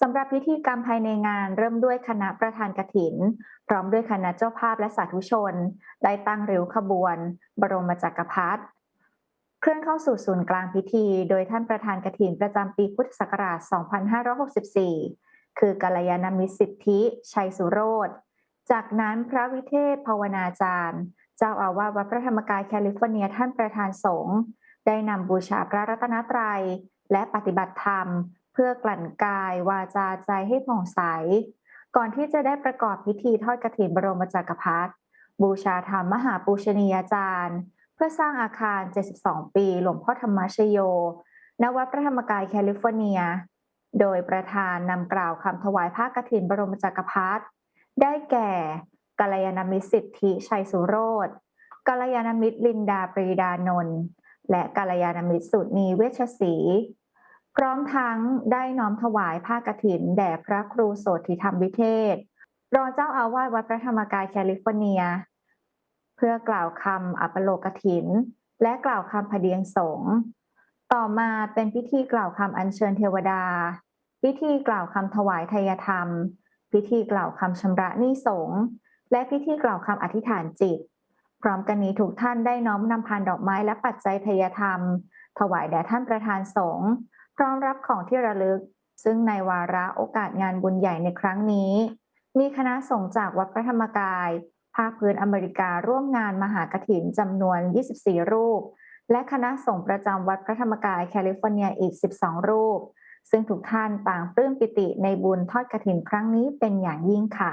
สำหรับพิธีกรรมภายในงานเริ่มด้วยคณะประธานกฐิน พร้อมด้วยคณะเจ้าภาพและสาธุชน ได้ตั้งริ้วขบวน บรมจักรพรรดิเคลื่อนเข้าสู่ศูนย์กลางพิธี โดยท่านประธานกฐินประจำปีพุทธศักราช 2564 คือกัลยาณมิตรสิทธิ ชัยสุโรธจากนั้นพระวิเทศภาวนาจารย์ เจ้าอาวาสวัดพระธรรมกายแคลิฟอร์เนียท่านประธานสงฆ์ได้นำบูชาพระรัตนตรัย และปฏิบัติธรรม เพื่อกลั่นกายวาจาใจให้ผ่องใส ก่อนที่จะได้ประกอบพิธีทอดกฐินบรมจักรพรรดิบูชาธรรมมหาปูชนียาจารย์ เพื่อสร้างอาคาร 72 ปี หลวงพ่อธรรมชโย ณ วัดพระธรรมกายแคลิฟอร์เนีย โดยประธานนำกล่าวคำถวายผ้ากฐินบรมจักรพรรดิได้แก่กัลยาณมิตรสิทธิชัยสุโรธกัลยาณมิตรลินดาปรีดานนท์และกัลยาณมิตรสุนีเวชศรี พร้อมทั้งได้น้อมถวายผ้ากฐิน แด่พระครูโสธิธรรมวิเทศ รองเจ้าอาวาสวัดพระธรรมกายแคลิฟอร์เนีย เพื่อกล่าวคำอัปโลกถิน และกล่าวคำพเดียงสงฆ์ต่อมาเป็นพิธีกล่าวคำอัญเชิญเทวดา พิธีกล่าวคำถวายทายธรรม พิธีกล่าวคำชำระนี้สงฆ์และพิธีกล่าวคำอธิษฐานจิต พร้อมกันนี้ทุกท่านได้น้อมนำพานดอกไม้และปัจจัยทายธรรม ถวายแด่ท่านประธานสงฆ์ พร้อมรับของที่ระลึก ซึ่งในวาระโอกาสงานบุญใหญ่ในครั้งนี้ มีคณะสงฆ์จากวัดพระธรรมกาย ภาคพื้นอเมริการ่วมงานมหากถินจำนวน 24 รูป และคณะสงฆ์ประจำวัดพระธรรมกายแคลิฟอร์เนียอีก 12 รูป ซึ่งทุกท่านต่างปลื้มปิติในบุญทอดกถินครั้งนี้เป็นอย่างยิ่งค่ะ